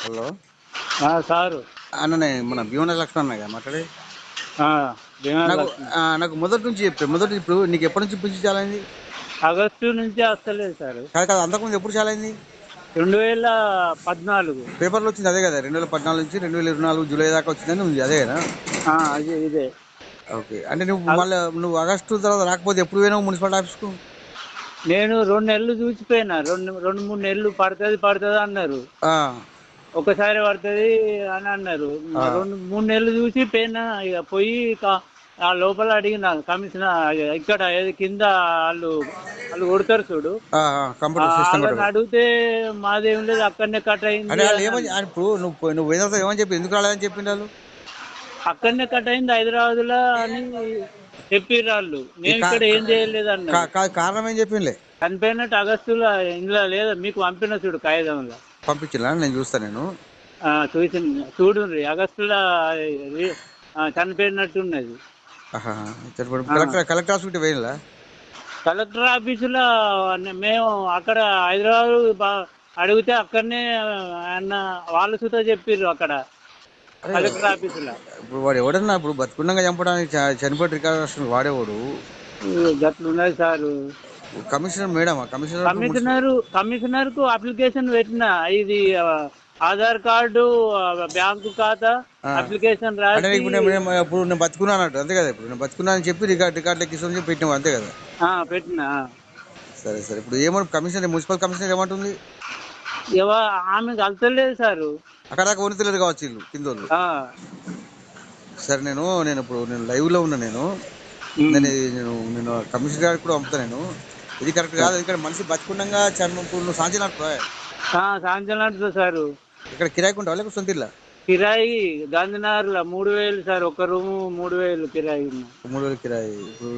Hello? Sir. అన్న నేను మన భీమన లక్ష్మణ్ అన్న కదా మాట్లాడే నాకు నాకు మొదటి నుంచి చెప్పే మొదటి ఇప్పుడు నీకు ఎప్పటి నుంచి పిలిచి చాలా అయింది ఆగస్టు నుంచి వస్తలేదు సార్. కాదు కాదు అంతకుముందు ఎప్పుడు చాలా అయింది రెండు వేల పద్నాలుగు. పేపర్లో వచ్చింది అదే కదా రెండు వేల పద్నాలుగు నుంచి రెండు వేల ఇరవై నాలుగు జూలై దాకా వచ్చిందని ఉంది అదే కదా? అదే ఇదే. ఓకే అంటే నువ్వు మళ్ళీ నువ్వు ఆగస్టు తర్వాత రాకపోతే ఎప్పుడు పోయినావు మున్సిపల్ ఆఫీస్కు? నేను రెండు నెలలు చూసిపోయినా రెండు రెండు మూడు నెలలు పడుతుంది పడుతుంది అన్నారు. ఒకసారి పడుతుంది అని అన్నారు. రెండు మూడు నెలలు చూసి పోయినా ఇక పోయి ఆ లోపల అడిగిన కమిషనర్ ఇక్కడ ఏది కింద వాళ్ళు వాళ్ళు కొడతారు చూడు. అడిగితే మాదేం లేదు అక్కడనే కట్ అయింది ఇప్పుడు నువ్వు ఏమని చెప్పి ఎందుకు రాలేదని చెప్పిండు వాళ్ళు? అక్కడనే కట్ అయింది హైదరాబాద్లో అని చెప్పిర్రు వాళ్ళు. నేను ఇక్కడ ఏం చేయలేదు అన్న కా- కా- కారణం ఏం చెప్పిండే చనిపోయినట్టు ఆగస్టులో ఇందులో లేదా మీకు పంపిన చూడు కాగితంలో. పంపించినా నేను చూస్తాను నేను. ఆ, చూసి చూడుండ్రి ఆగస్టులో రి- ఆ, చనిపోయినట్టు ఉన్నది. ఆహా. సరిపడు. కలెక్టర్ కలెక్టర్ హాస్పిటల్ పోయినలా కలెక్టర్ ఆఫీసులో మేము అక్కడ హైదరాబాద్ అడిగితే అక్కడనే అన్న వాళ్ళు సుతా చెప్పిర్రు అక్కడ. కలెక్టర్ ఆఫీసులో. ఇప్పుడు వాడు ఎవడన్నా ఇప్పుడు బతుకుండగా చంపడానికి చనిపోయి రికార్డు వాడేవాడు? గట్లున్నది సారు. కమిషనర్ మేడమా కమిషనర్ కమిషనర్ కమిషనర్కు అప్లికేషన్ పెట్టిన ఇది ఆధార్ కార్డు బ్యాంకు ఖాతా అప్లికేషన్ రాసి ఇప్పుడు నేను నేను ఇప్పుడు నేను బతుకున్నా అన్నట్టు అంతే కదా? ఇప్పుడు నేను బతుకున్నా అని చెప్పి రికార్డ్ రికార్డ్ ఎక్కిస్తామని చెప్పి పెట్టినావు అంతే కదా? పెట్టిన సరే సరే. ఇప్పుడు ఏమన్నా కమిషనర్ మున్సిపల్ కమిషనర్ ఏమంటుంది? ఆమె కలతలేదు సారు. అక్కడ దాకా వణుతలేరు కావచ్చు వీళ్ళు కింద సరే నేను నేను ఇప్పుడు నేను లైవ్లో ఉన్నా. నేను నేను నేను కమిషనర్ గారికి కూడా పంపుతా నేను. ఇది కరెక్ట్ కాదు ఇక్కడ మనిషి బతుకుండగా చర్మం ఇప్పుడు నువ్వు సాంచినట్టు ఆ, సాంచనాథ్ సారు. ఇక్కడ కిరాయికి ఉంటావా లేకపోతే సొంత ఇల్లా కిరాయి గాంధీనగర్లో మూడు వేలు సార్ ఒక రూము మూడు వేలు కిరాయి. మూడు వేలు కిరాయి. ఇప్పుడు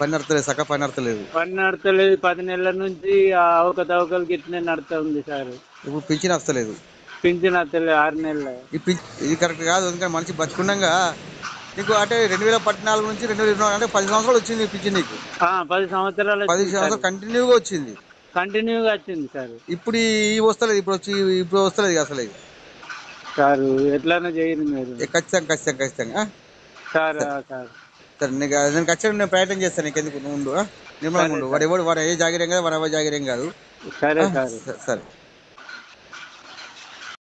పని నడతలేదు సక్క పని నడతలేదు. పని నడతలేదు పది నెలల నుంచి ఆ అవకతవకలు గిట్లనే నడుతా ఉంది సార్. ఇప్పుడు పింఛన్ వస్తలేదు. పింఛన్ వస్తలేదు ఆరు నెలల. ఇది కరెక్ట్ కాదు ఎందుకంటే మనిషి బతుకుండగా నీకు అంటే రెండు వేల పద్నాలుగు నుంచి రెండు వేల ఇరవై అంటే పది సంవత్సరాలు వచ్చింది పింఛన్ నీకు? పది సంవత్సరాలు పది సంవత్సరాలు కంటిన్యూగా వచ్చింది. కంటిన్యూగా వచ్చింది సార్. ఇప్పుడు ఈ వస్తలేదు ఇప్పుడు వచ్చి ఇప్పుడు వస్తలేదు అసలు ఇక. సార్ ఎట్లనో చేయండి మీరు. ఖచ్చితంగా ఖచ్చితంగా ఖచ్చితంగా? Sir sir. సరే. నీకు నేను ఖచ్చితంగా నేను ప్రయత్నం చేస్తాను నీకు ఎందుకు నువ్వు ఉండు? నిర్మలంగా ఉండు. వాడు ఎవడు వాడు ఏ జాగిరం కాదు వాడు ఎవరు జాగిరం కాదు. సరే, సరే.